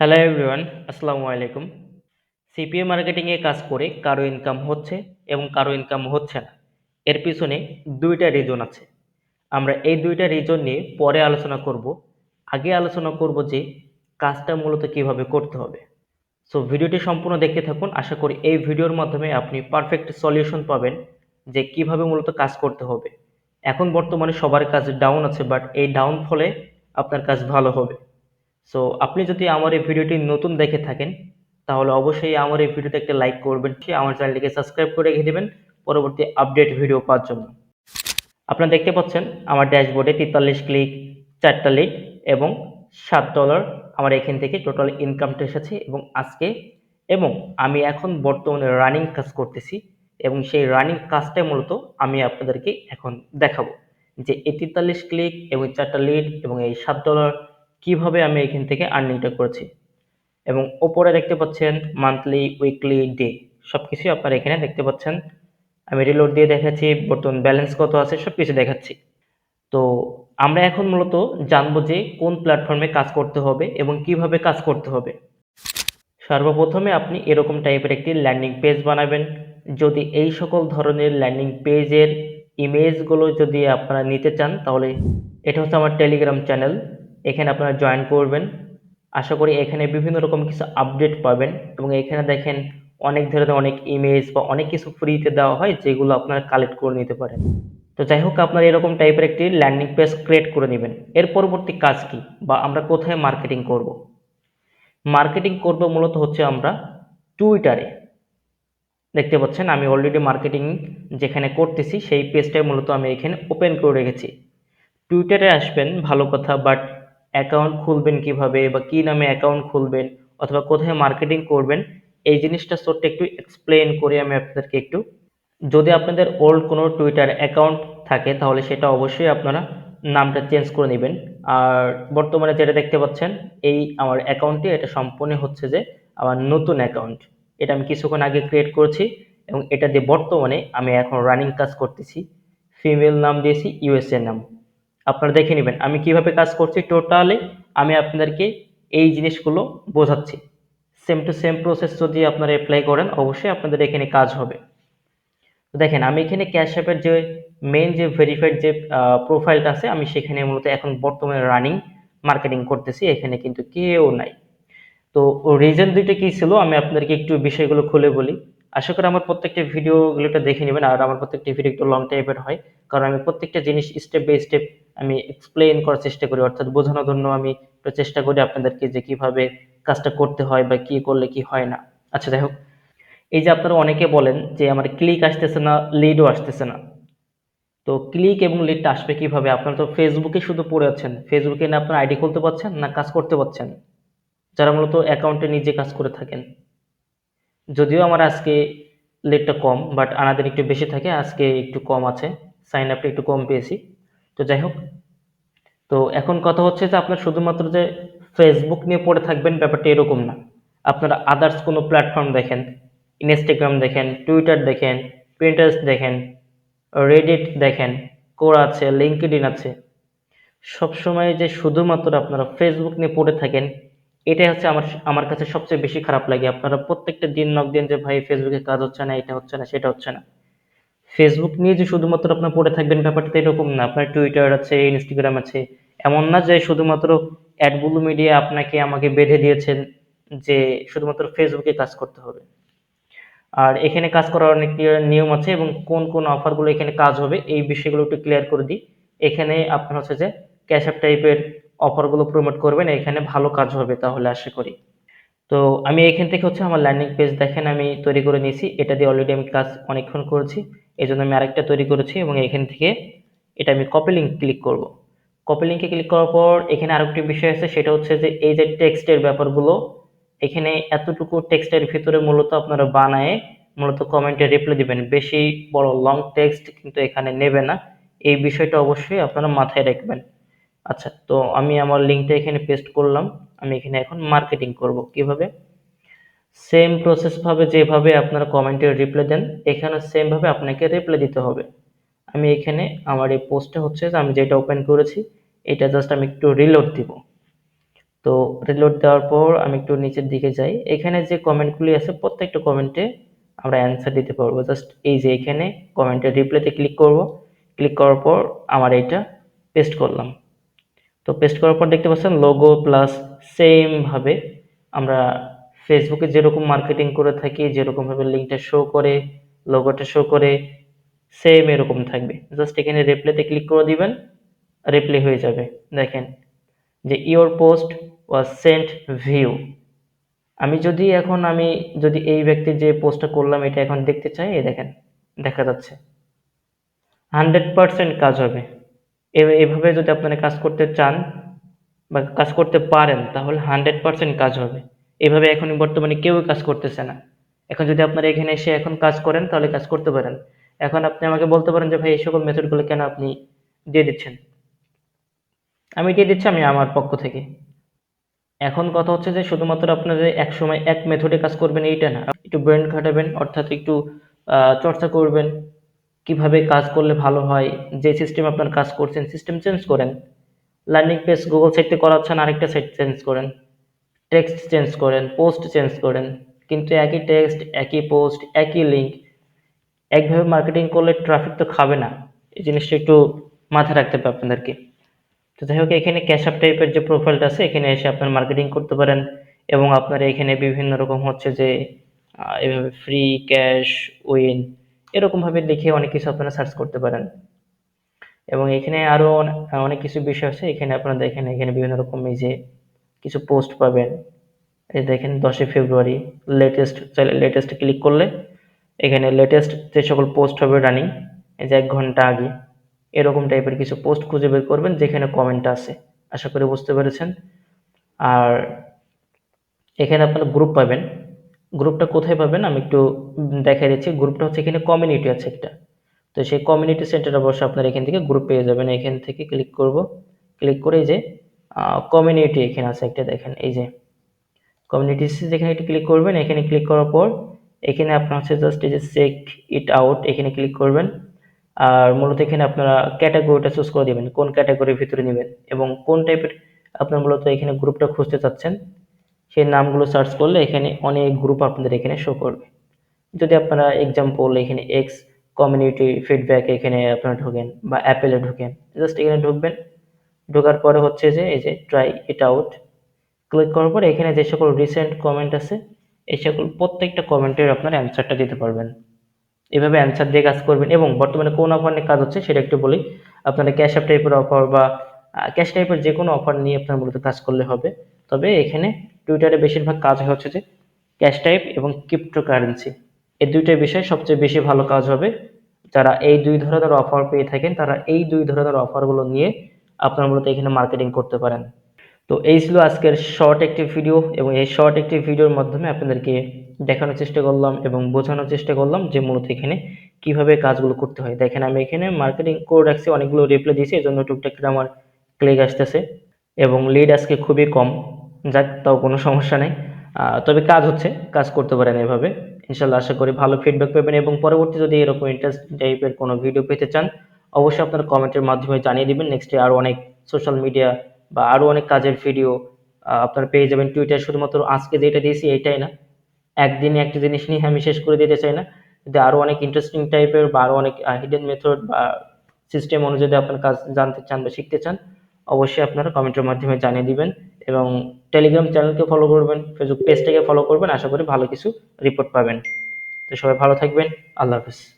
Hello everyone আসসালামু আলাইকুম। CPA মার্কেটিংয়ে কাজ করে কারও ইনকাম হচ্ছে এবং কারও ইনকাম হচ্ছে না। এর পিছনে দুইটা রিজন আছে। আমরা এই দুইটা রিজন নিয়ে পরে আলোচনা করব। আগে আলোচনা করব যে কাজটা মূলত কীভাবে করতে হবে। সো ভিডিওটি সম্পূর্ণ দেখতে থাকুন। আশা করি এই ভিডিওর মাধ্যমে আপনি পারফেক্ট সলিউশন পাবেন যে কীভাবে মূলত কাজ করতে হবে। এখন বর্তমানে সবার কাজ ডাউন আছে বাট এই ডাউন ফলে আপনার কাজ ভালো হবে। সো আপনি যদি আমার এই ভিডিওটি নতুন দেখে থাকেন, তাহলে অবশ্যই আমার এই ভিডিওতে একটা লাইক করবেন। আমার চ্যানেলটিকে সাবস্ক্রাইব করে রেখে দেবেন, পরবর্তী আপডেট ভিডিও পাওয়ার জন্য। আপনারা দেখতে পাচ্ছেন, আমার ড্যাশবোর্ডে তেতাল্লিশ ক্লিক চারটা লিড এবং সাত ডলার আমার এখান থেকে টোটাল ইনকামটা এসেছে এবং আজকে এবং আমি এখন বর্তমানে রানিং কাজ করতেছি এবং সেই রানিং কাজটাই মূলত আমি আপনাদেরকে এখন দেখাবো যে এই তেতাল্লিশ ক্লিক এবং চারটা লিড এবং এই সাত ডলার কীভাবে আমি এখান থেকে আর্নিংটা করেছি? এবং ওপরে দেখতে পাচ্ছেন মান্থলি উইকলি ডে সব কিছুই আপনারা এখানে দেখতে পাচ্ছেন। আমি রিলোড দিয়ে দেখাচ্ছি, বর্তমান ব্যালেন্স কত আছে সব কিছু দেখাচ্ছি। তো আমরা এখন মূলত জানব যে কোন প্ল্যাটফর্মে কাজ করতে হবে এবং কীভাবে কাজ করতে হবে। সর্বপ্রথমে আপনি এরকম টাইপের একটি ল্যান্ডিং পেজ বানাবেন। যদি এই সকল ধরনের ল্যান্ডিং পেজের ইমেজগুলো যদি আপনারা নিতে চান, তাহলে এটা হচ্ছে আমার টেলিগ্রাম চ্যানেল এখানে আপনারা জয়েন করবেন। আশা করি এখানে বিভিন্ন রকম কিছু আপডেট পাবেন এবং এখানে দেখেন অনেক ধরনের অনেক ইমেজ বা অনেক কিছু ফ্রিতে দেওয়া হয় যেগুলো আপনারা কালেক্ট করে নিতে পারেন। তো যাই হোক, আপনারা এরকম টাইপের একটি ল্যান্ডিং পেজ ক্রিয়েট করে নেবেন। এর পরবর্তী কাজ কি বা আমরা কোথায় মার্কেটিং করব? মার্কেটিং করব মূলত হচ্ছে আমরা টুইটারে দেখতে পাচ্ছেন, আমি অলরেডি মার্কেটিং যেখানে করতেছি, সেই পেজটাই মূলত আমি এখানে ওপেন করে রেখেছি। টুইটারে আসবেন, ভালো কথা বাট অ্যাকাউন্ট খুলবেন কীভাবে বা কী নামে অ্যাকাউন্ট খুলবেন অথবা কোথায় মার্কেটিং করবেন, এই জিনিসটা ছোট্ট একটু এক্সপ্লেন করে আমি আপনাদেরকে একটু। যদি আপনাদের ওল্ড কোনো টুইটার অ্যাকাউন্ট থাকে, তাহলে সেটা অবশ্যই আপনারা নামটা চেঞ্জ করে নেবেন। আর বর্তমানে যেটা দেখতে পাচ্ছেন, এই আমার অ্যাকাউন্টটি এটা সম্পূর্ণ হচ্ছে যে আমার নতুন অ্যাকাউন্ট এটা আমি কিছুক্ষণ আগে ক্রিয়েট করেছি এবং এটা দিয়ে বর্তমানে আমি এখন রানিং কাজ করতেছি। ফিমেল নাম দিয়েছি ইউএসএ নাম। আপনারা দেখে নেবেন আমি কীভাবে কাজ করছি টোটালি আমি আপনাদেরকে এই জিনিসগুলো বোঝাচ্ছি। সেম টু সেম প্রসেস যদি আপনারা অ্যাপ্লাই করেন, অবশ্যই আপনাদের এখানে কাজ হবে। দেখেন, আমি এখানে ক্যাশ অ্যাপের যে মেন যে ভেরিফাইড যে প্রোফাইলটা আছে, আমি সেখানে মূলত এখন বর্তমানে রানিং মার্কেটিং করতেছি, এখানে কিন্তু কেউ নাই। তো রিজন দুইটা কী ছিল, আমি আপনাদেরকে একটু বিষয়গুলো খুলে বলি। আশা করি আমার প্রত্যেকটা ভিডিওগুলোটা দেখে নেবেন, আর আমার প্রত্যেকটা ভিডিও একটু লং টাইপের হয়, কারণ আমি প্রত্যেকটা জিনিস স্টেপ বাই স্টেপ আমি এক্সপ্লেন করার চেষ্টা করি, অর্থাৎ বোঝানোর জন্য আমি চেষ্টা করি আপনাদেরকে যে কীভাবে কাজটা করতে হয় বা কি করলে কি হয় না। আচ্ছা যাই হোক। এই যে আপনারা অনেকে বলেন যে আমার ক্লিক আসতেছে না লিডও আসতেছে না। তো ক্লিক এবং লিডটা আসবে কীভাবে? আপনারা তো ফেসবুকে শুধু পড়ে আছেন। ফেসবুকে না আপনার আইডি খুলতে পারছেন না কাজ করতে পারছেন যারা মূলত অ্যাকাউন্টে নিজে কাজ করে থাকেন। যদিও আমার আজকে লেটটা কম বাট আনাদের একটু বেশি থাকে, আজকে একটু কম আছে। সাইন আপটা একটু কম পেয়েছি। তো যাই হোক, তো এখন কথা হচ্ছে যে আপনার শুধুমাত্র যে ফেসবুক নিয়ে পড়ে থাকবেন ব্যাপারটা এরকম না। আপনারা আদার্স কোনো প্ল্যাটফর্ম দেখেন ইনস্টাগ্রাম দেখেন টুইটার দেখেন প্রিন্টার্স দেখেন রেডিট দেখেন কোরা আছে লিঙ্কডিন আছে। সবসময় যে শুধুমাত্র আপনারা ফেসবুক নিয়ে পড়ে থাকেন, এটাই হচ্ছে আমার আমার কাছে সবচেয়ে বেশি খারাপ লাগে। আপনারা প্রত্যেকটা দিন নক দিন যে, ভাই ফেসবুকে কাজ হচ্ছে না, এটা হচ্ছে না, সেটা হচ্ছে না। ফেসবুক নিয়ে যে শুধুমাত্র আপনার পড়ে থাকবেন ব্যাপারটা এরকম না। আপনার টুইটার আছে ইনস্টাগ্রাম আছে। এমন না যে শুধুমাত্র অ্যাডবুলু মিডিয়া আপনাকে আমাকে বেঁধে দিয়েছেন যে শুধুমাত্র ফেসবুকে কাজ করতে হবে। আর এখানে কাজ করার অনেক নিয়ম আছে এবং কোন কোন অফারগুলো এখানে কাজ হবে এই বিষয়গুলো একটু ক্লিয়ার করে দিই। এখানে আপনার হচ্ছে যে ক্যাশ অ্যাপ টাইপের অফারগুলো প্রমোট করবেন, এখানে ভালো কাজ হবে তাহলে আশা করি। তো আমি এখান থেকে হচ্ছে আমার ল্যান্ডিং পেজ দেখেন আমি তৈরি করে নিয়েছি। এটা দিয়ে অলরেডি আমি কাজ অনেকক্ষণ করেছি। এই জন্য আমি আরেকটা তৈরি করেছি এবং এখান থেকে এটা আমি কপি লিঙ্ক ক্লিক করব। কপি লিঙ্কে ক্লিক করার পর এখানে আরেকটি বিষয় আছে, সেটা হচ্ছে যে এই যে টেক্সটের ব্যাপারগুলো, এখানে এতটুকু টেক্সটের ভিতরে মূলত আপনারা বানায় মূলত কমেন্টে রিপ্লাই দিবেন। বেশি বড় লং টেক্সট কিন্তু এখানে নেবে না। এই বিষয়টা অবশ্যই আপনারা মাথায় রাখবেন। আচ্ছা তো আমি আমার লিঙ্কটা এখানে পেস্ট করলাম। আমি এখানে এখন মার্কেটিং করব। কীভাবে? সেম প্রসেসভাবে যেভাবে আপনারা কমেন্টে রিপ্লাই দেন, এখানে সেমভাবে আপনাকে রিপ্লাই দিতে হবে। আমি এখানে আমার এই পোস্টে হচ্ছে যে আমি যেটা ওপেন করেছি, এটা জাস্ট আমি একটু রিলোড দিব। তো রিলোড দেওয়ার পর আমি একটু নিচের দিকে যাই। এখানে যে কমেন্টগুলি আছে, প্রত্যেকটা কমেন্টে আমরা অ্যান্সার দিতে পারব। জাস্ট এই যে এখানে কমেন্টে রিপ্লাইতে ক্লিক করব। ক্লিক করার পর আমার এইটা পেস্ট করলাম। তো পেস্ট করার পর দেখতে পাচ্ছেন লোগো প্লাস সেমভাবে আমরা ফেসবুকে যেরকম মার্কেটিং করে থাকি, যেরকমভাবে লিঙ্কটা শো করে লোগোটা শো করে সেম এরকম থাকবে। জাস্ট এখানে রিপ্লাইতে ক্লিক করে দিবেন রিপ্লাই হয়ে যাবে। দেখেন যে your post was sent view আমি যদি এখন আমি যদি এই ব্যক্তির যে পোস্টটা করলাম, এটা এখন দেখতে চাই, এই দেখেন, দেখা যাচ্ছে। হান্ড্রেড পারসেন্ট কাজ হবে। এভাবে যদি আপনারা কাজ করতে চান বা কাজ করতে পারেন, তাহলে হান্ড্রেড পারসেন্ট কাজ হবে। এভাবে এখন বর্তমানে কেউ কাজ করতেছে না। এখন যদি আপনারা এখানে এসে এখন কাজ করেন, তাহলে কাজ করতে পারেন। এখন আপনি আমাকে বলতে পারেন যে, ভাই, এই সকল মেথডগুলো কেন আপনি দিয়ে দিচ্ছেন? আমি দিয়ে দিচ্ছি আমি আমার পক্ষ থেকে। এখন কথা হচ্ছে যে, শুধুমাত্র আপনাদের এক সময় এক মেথডে কাজ করবেন, এইটা না। একটু ব্রেন খাটাবেন, অর্থাৎ একটু চর্চা করবেন, কীভাবে কাজ করলে ভালো হয়, যে সিস্টেম আপনার কাজ করছেন সিস্টেম চেঞ্জ করেন। লার্নিং পেজ গুগল সাইটে করাচ্ছেন, আরেকটা সাইট চেঞ্জ করেন। টেক্সট চেঞ্জ করেন পোস্ট চেঞ্জ করেন, কিন্তু একই টেক্সট একই পোস্ট একই লিঙ্ক একভাবে মার্কেটিং করলে ট্রাফিক তো খাবে না। এই জিনিসটা একটু মাথায় রাখতে হবে আপনাদেরকে। তো যাই হোক, এখানে ক্যাশ আপ টাইপের যে প্রোফাইলটা আছে, এখানে এসে আপনার মার্কেটিং করতে পারেন এবং আপনার এখানে বিভিন্ন রকম হচ্ছে যে এভাবে ফ্রি ক্যাশ উইন এরকমভাবে লিখে অনেক কিছু আপনারা সার্চ করতে পারেন। এবং এখানে আরও অনেক কিছু বিষয় আছে, এখানে আপনারা দেখেন এখানে বিভিন্ন রকম এই যে কিছু পোস্ট পাবেন। এই দেখেন দশই ফেব্রুয়ারি লেটেস্ট চাইলে লেটেস্ট ক্লিক করলে এখানে লেটেস্ট যে সকল পোস্ট হবে রানিং এই যে এক ঘণ্টা আগে, এরকম টাইপের কিছু পোস্ট খুঁজে বের করবেন যেখানে কমেন্ট আছে। আশা করি বুঝতে পেরেছেন। আর এখানে আপনারা গ্রুপ পাবেন। গ্রুপটা কোথায় পাবেন? আমি একটু দেখাই দিচ্ছি। গ্রুপটা হচ্ছে এখানে কমিউনিটি আছে একটা। তো সেই কমিউনিটি সেন্টারে বসে আপনারা এখান থেকে গ্রুপ পেয়ে যাবেন। এখান থেকে ক্লিক করব। ক্লিক করে যে কমিউনিটি এখানে আছে একটা দেখেন, এই যে কমিউনিটিস যেখানে একটু ক্লিক করবেন, এখানে ক্লিক করার পর এখানে আপনার হচ্ছে জাস্ট এই যে চেক ইট আউট এখানে ক্লিক করবেন। আর মূলত এখানে আপনারা ক্যাটাগরিটা চুজ করে দেবেন, কোন ক্যাটাগরির ভিতরে নেবেন এবং কোন টাইপের আপনার মূলত এখানে গ্রুপটা খুঁজতে চাচ্ছেন, সেই নামগুলো সার্চ করলে এখানে অনেক গ্রুপ আপনাদের এখানে শো করবে। যদি আপনারা এক্সাম্পল এখানে এক্স কমিউনিটি ফিডব্যাক এখানে আপনারা ঢোকেন বা অ্যাপেলে ঢোকেন জাস্ট এখানে ঢুকবেন ঢোকার পরে হচ্ছে যে, এই যে ট্রাই ইট আউট ক্লিক করার পর এখানে যে সকল রিসেন্ট কমেন্ট আছে, এই সকল প্রত্যেকটা কমেন্টের আপনার অ্যান্সারটা দিতে পারবেন। এভাবে অ্যান্সার দিয়ে কাজ করবেন এবং বর্তমানে কোন অফার নিয়ে কাজ হচ্ছে সেটা একটু বলি। আপনারা ক্যাশ আপ টাইপের অফার বা ক্যাশ টাইপের যে কোনো অফার নিয়ে আপনার মূলত কাজ করলে হবে। তবে এখানে টুইটারে বেশিরভাগ কাজ হচ্ছে যে ক্যাশ টাইপ এবং ক্রিপ্টো কারেন্সি এই দুইটা বিষয় সবচেয়ে বেশি ভালো কাজ হবে। যারা এই দুই ধরনের অফার পেয়ে থাকেন, তারা এই দুই ধরনের অফারগুলো নিয়ে আপনার মূলত এখানে মার্কেটিং করতে পারেন। তো এই ছিল আজকের শর্ট একটি ভিডিও এবং এই শর্ট একটি ভিডিওর মাধ্যমে আপনাদেরকে দেখানোর চেষ্টা করলাম এবং বোঝানোর চেষ্টা করলাম যে মূলত এখানে কীভাবে কাজগুলো করতে হয়। দেখেন, আমি এখানে মার্কেটিং করে রাখছি, অনেকগুলো রিপ্লাই দিয়েছি, এই জন্য টুকটাক আমার ক্লিক আসতেছে এবং লিড আজকে খুবই কম, যাক, তাও কোনো সমস্যা নেই। তবে কাজ হচ্ছে, কাজ করতে পারেন এভাবে। ইনশাল্লাহ আশা করি ভালো ফিডব্যাক পাবেন এবং পরবর্তী যদি এরকম ইন্টারেস্ট টাইপের কোনো ভিডিও পেতে চান অবশ্যই আপনারা কমেন্টের মাধ্যমে জানিয়ে দিবেন। নেক্সটে আরও অনেক সোশ্যাল মিডিয়া বা আরও অনেক কাজের ভিডিও আপনারা পেয়ে যাবেন। টুইটার শুধুমাত্র আজকে যেটা দিয়েছি এটাই না। একদিনে একটা জিনিস নিয়ে আমি শেষ করে দিতে চাই না। যদি আরও অনেক ইন্টারেস্টিং টাইপের বা আরও অনেক হিডেন মেথড বা সিস্টেম অনুযায়ী আপনার কাজ জানতে চান বা শিখতে চান, অবশ্যই আপনারা কমেন্টের মাধ্যমে জানিয়ে দিবেন এবং টেলিগ্রাম চ্যানেলকে ফলো করবেন ফেসবুক পেজটাকে ফলো করবেন। আশা করি ভালো কিছু রিপোর্ট পাবেন। তো সবাই ভালো থাকবেন। আল্লাহ হাফিজ।